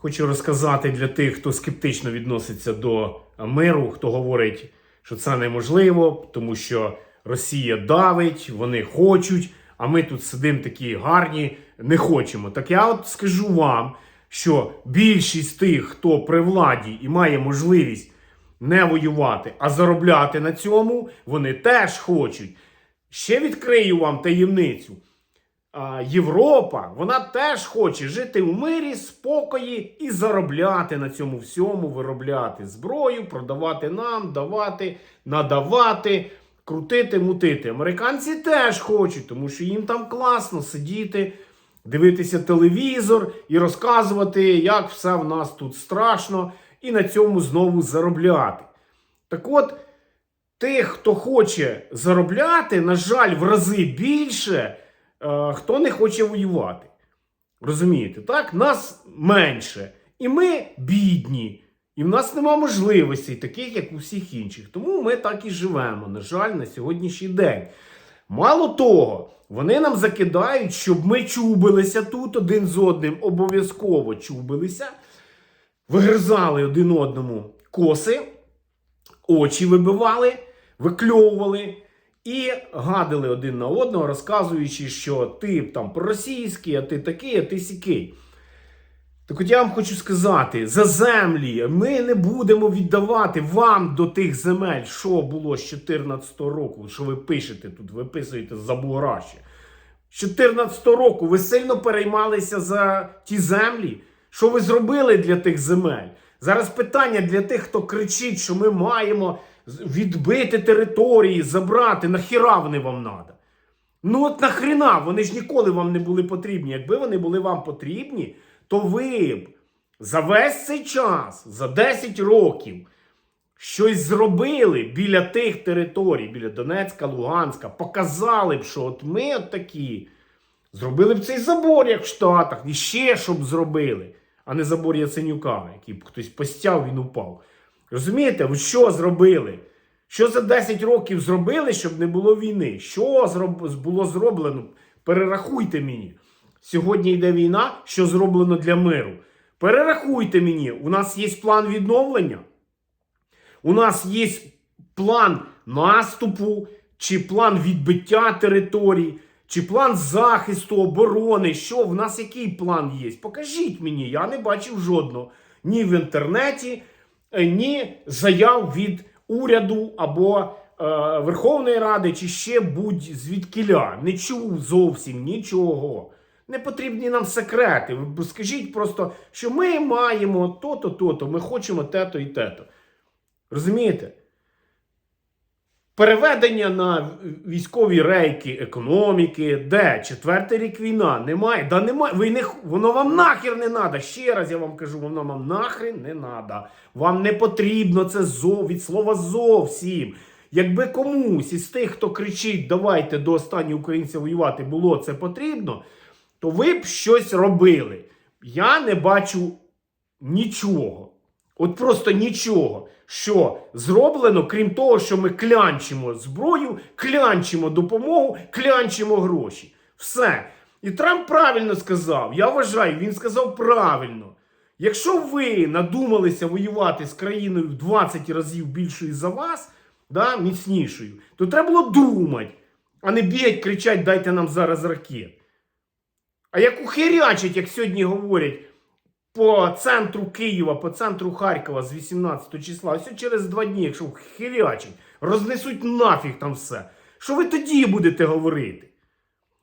Хочу розказати для тих, хто скептично відноситься до миру, хто говорить, що це неможливо, тому що Росія давить, вони хочуть, а ми тут сидимо такі гарні, не хочемо. Так я от скажу вам, що більшість тих, хто при владі і має можливість не воювати, а заробляти на цьому, вони теж хочуть. Ще відкрию вам таємницю. Європа, вона теж хоче жити у мирі, спокої і заробляти на цьому всьому, виробляти зброю, продавати нам, давати, надавати, крутити, мутити. Американці теж хочуть, тому що їм там класно сидіти, дивитися телевізор і розказувати, як все в нас тут страшно, і на цьому знову заробляти. Так от, тих, хто хоче заробляти, на жаль, в рази більше, хто не хоче воювати. Розумієте, так? Нас менше. І ми бідні. І в нас нема можливостей, таких, як у всіх інших. Тому ми так і живемо, на жаль, на сьогоднішній день. Мало того, вони нам закидають, щоб ми чубилися тут один з одним, обов'язково чубилися, вигризали один одному коси, очі вибивали, викльовували і гадили один на одного, розказуючи, що ти там проросійський, а ти такий, а ти сякий. Так от я вам хочу сказати: за землі ми не будемо віддавати вам до тих земель, що було з 2014 року, що ви пишете тут, виписуєте за буграші. З 2014 року ви сильно переймалися за ті землі. Що ви зробили для тих земель? Зараз питання для тих, хто кричить, що ми маємо відбити території, забрати. Нахіра вони вам надо? Ну от нахрена, вони ж ніколи вам не були потрібні. Якби вони були вам потрібні, то ви б за весь цей час, за 10 років, щось зробили біля тих територій, біля Донецька, Луганська, показали б, що от ми от такі, зробили б цей забор, як в Штатах, і ще щоб зробили, а не забор Яценюка, який б хтось постяв, він упав. Розумієте, ви що зробили? Що за 10 років зробили, щоб не було війни? Що було зроблено? Перерахуйте мені. Сьогодні йде війна, що зроблено для миру. Перерахуйте мені, у нас є план відновлення. У нас є план наступу, чи план відбиття територій, чи план захисту, оборони. Що в нас який план є? Покажіть мені, я не бачив жодного. Ні в інтернеті, ні заяв від уряду або е, Верховної Ради, чи ще будь-звідкіля. Не чув зовсім нічого. Не потрібні нам секрети. Скажіть просто, що ми маємо то-то, то-то, ми хочемо те-то і те-то. Розумієте? Переведення на військові рейки економіки, де четвертий рік війна, немає. Да немає. Ви не, воно вам нахер не треба. Ще раз я вам кажу, воно вам нахрен не треба. Вам не потрібно це зо, від слова зовсім. Якби комусь із тих, хто кричить, давайте до останнього українця воювати, було це потрібно, то ви б щось робили. Я не бачу нічого. От просто нічого, що зроблено, крім того, що ми клянчимо зброю, клянчимо допомогу, клянчимо гроші. Все. І Трамп правильно сказав. Я вважаю, він сказав правильно. Якщо ви надумалися воювати з країною в 20 разів більшою за вас, да, міцнішою, то треба було думати, а не бігать, кричать, дайте нам зараз ракет. А як ухирячать, як сьогодні говорять, по центру Києва, по центру Харкова з 18 числа, ось через два дні, якщо хирячить, рознесуть нафіг там все. Що ви тоді будете говорити?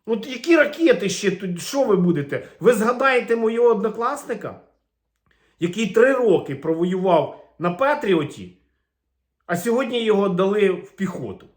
От які ракети ще тут, що ви будете? Ви згадаєте мого однокласника, який три роки провоював на Петріоті, а сьогодні його дали в піхоту.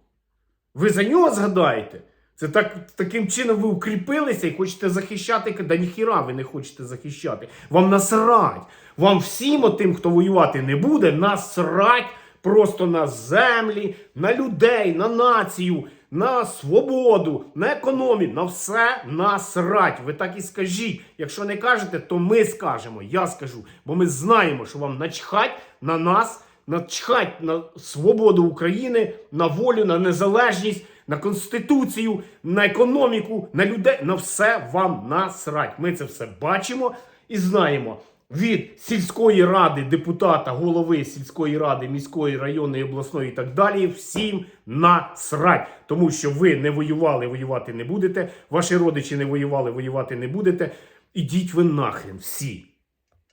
Ви за нього згадаєте? Це так, таким чином ви укріпилися і хочете захищати. Да ніхіра ви не хочете захищати. Вам насрать. Вам всім отим, хто воювати не буде, насрать просто на землі, на людей, на націю, на свободу, на економію, на все насрать. Ви так і скажіть. Якщо не кажете, то ми скажемо. Я скажу. Бо ми знаємо, що вам начхать на нас, начхать на свободу України, на волю, на незалежність на конституцію, на економіку, на людей, на все вам насрать. Ми це все бачимо і знаємо. від сільської ради, депутата, голови сільської ради, міської, районної, обласної і так далі, всім насрать. Тому що ви не воювали, воювати не будете, ваші родичі не воювали, воювати не будете. Ідіть ви нахрен всі.